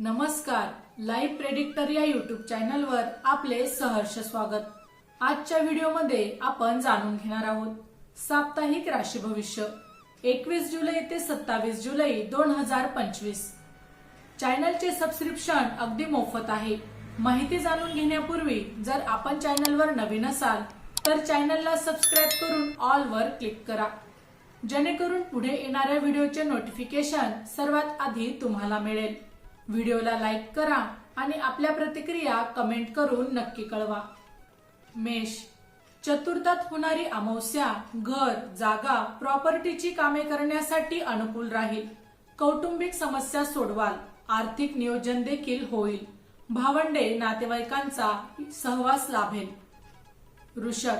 नमस्कार live predictor या YouTube चॅनलवर आपले सहर्ष स्वागत. आजच्या व्हिडिओमध्ये आपण जाणून घेणार आहोत साप्ताहिक राशी भविष्य एकवीस जुलै ते सत्तावीस जुलै दोन हजार पंचवीस. चॅनलचे सबस्क्रिप्शन अगदी मोफत आहे. माहिती जाणून घेण्यापूर्वी जर आपण चॅनलवर नवीन असाल तर चॅनलला सबस्क्राईब करून ऑल वर क्लिक करा. जेणेकरून पुढे येणाऱ्या व्हिडिओचे नोटिफिकेशन सर्वात आधी तुम्हाला मिळेल. व्हिडिओला लाईक करा आणि आपल्या प्रतिक्रिया कमेंट करून नक्की कळवा. मेष चतुर्थात होणारी अमावस्या घर जागा प्रॉपर्टीची कामे करण्यासाठी अनुकूल राहील. कौटुंबिक समस्या सोडवाल. आर्थिक नियोजन देखील होईल. भावंडे नातेवाईकांचा सहवास लाभेल. वृषभ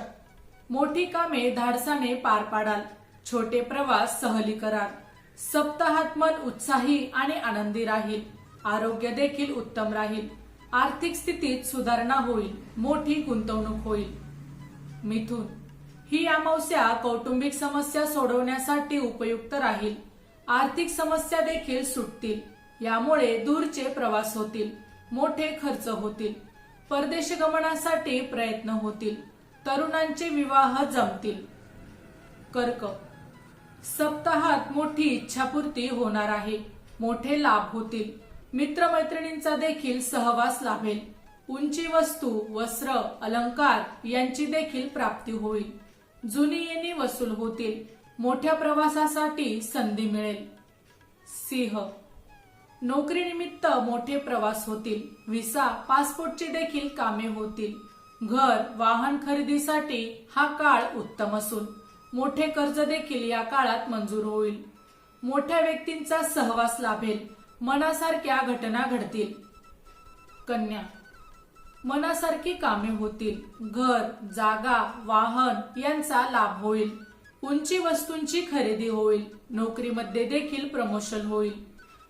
मोठी कामे धाडसाने पार पाडाल. छोटे प्रवास सहली कराल. सप्ताहात्मन उत्साही आणि आनंदी राहील. आरोग्य देखील उत्तम राहील. आर्थिक स्थितीत सुधारणा होईल मोठी गुंतवणूक होईल. मिथुन ही अमावस्या कौटुंबिक समस्या सोडवण्यासाठी उपयुक्त राहील. आर्थिक समस्या देखील सुटतील यामुळे दूरचे प्रवास होतील मोठे खर्च होतील परदेश गमनासाठी प्रयत्न होतील तरुणांचे विवाह जमतील. कर्क सप्ताहात मोठी इच्छापूर्ती होणार आहे मोठे लाभ होतील. मित्रमैत्रिणींचा देखील सहवास लाभेल. उंची वस्तू वस्त्र अलंकार यांची देखील प्राप्ती होईल. जुनी येणी वसूल होतील. मोठ्या प्रवासासाठी संधी मिळेल. सिंह. नोकरीनिमित्त मोठे प्रवास होतील. व्हिसा पासपोर्टची देखील कामे होतील. घर वाहन खरेदीसाठी हा काळ उत्तम असून मोठे कर्ज देखील या काळात मंजूर होईल. मोठ्या व्यक्तींचा सहवास लाभेल. मनासारख्या घटना घडतील. कन्या मनासारखी कामे होतील. घर जागा वाहन यांचा लाभ होईल. उंची वस्तूंची खरेदी होईल. नोकरीमध्ये देखील प्रमोशन होईल.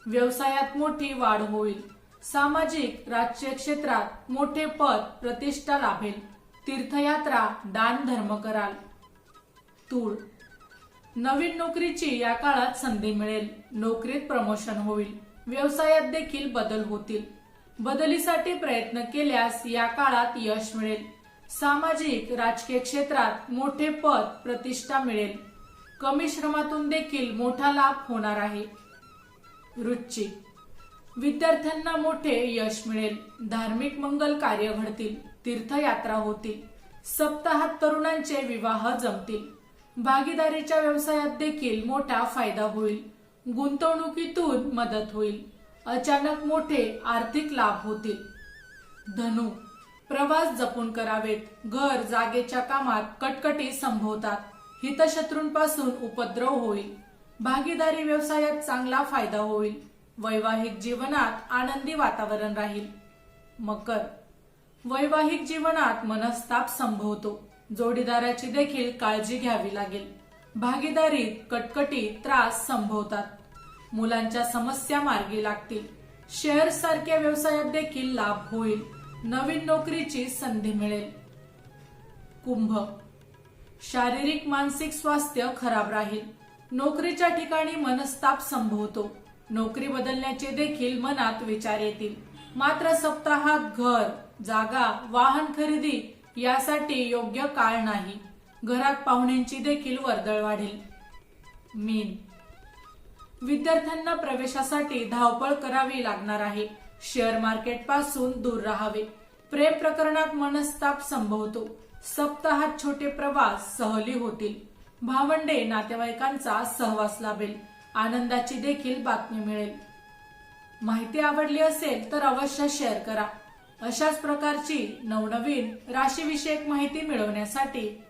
व्यवसायात मोठी वाढ होईल. सामाजिक राजकीय क्षेत्रात मोठे पद प्रतिष्ठा लाभेल. तीर्थयात्रा दान धर्म कराल. तूळ नवीन नोकरीची या काळात संधी मिळेल. नोकरीत प्रमोशन होईल. व्यवसायात देखील बदल होतील. बदलीसाठी प्रयत्न केल्यास या काळात यश मिळेल. सामाजिक राजकीय क्षेत्रात मोठे पद प्रतिष्ठा मिळेल. कमी श्रमातून देखील मोठा लाभ होणार आहे. रुची विद्यार्थ्यांना मोठे यश मिळेल. धार्मिक मंगल कार्य घडतील. तीर्थयात्रा होतील. सप्ताहात तरुणांचे विवाह जमतील. भागीदारीच्या व्यवसायात देखील मोठा फायदा होईल. गुंतवणुकीतून मदत होईल. अचानक मोठे आर्थिक लाभ होतील. धनु प्रवास जपून करावेत. घर जागेच्या कामात कटकटी संभवतात. हितशत्रूंपासून उपद्रव होईल. भागीदारी व्यवसायात चांगला फायदा होईल. वैवाहिक जीवनात आनंदी वातावरण राहील. मकर वैवाहिक जीवनात मनस्ताप संभवतो. जोडीदाराची देखील काळजी घ्यावी लागेल. भागीदारीत कटकटी त्रास संभवतात. मुलांच्या समस्या मार्गी लागतील. शेअर सारख्या व्यवसायात देखील लाभ होईल. नवीन नोकरीची संधी मिळेल. कुंभ. शारीरिक मानसिक स्वास्थ्य खराब राहील. नोकरीच्या ठिकाणी मनस्ताप संभवतो. नोकरी बदलण्याचे देखील मनात विचार येतील. मात्र सप्ताहात घर जागा वाहन खरेदी यासाठी योग्य काळ नाही. घरात पाहुण्यांची देखील वर्दळ वाढेल. मीन. विद्यार्थ्यांना प्रवेशासाठी धावपळ करावी लागणार आहे. शेअर मार्केटपासून दूर राहावे. प्रेम प्रकरणात मनस्ताप संभवतो. सप्ताहात छोटे प्रवास सहली होतील. भावंडे नातेवाईकांचा सहवास लाभेल. आनंदाची देखील बातमी मिळेल. माहिती आवडली असेल तर अवश्य शेअर करा. अशाच प्रकारची नवनवीन राशीविषयक माहिती मिळवण्यासाठी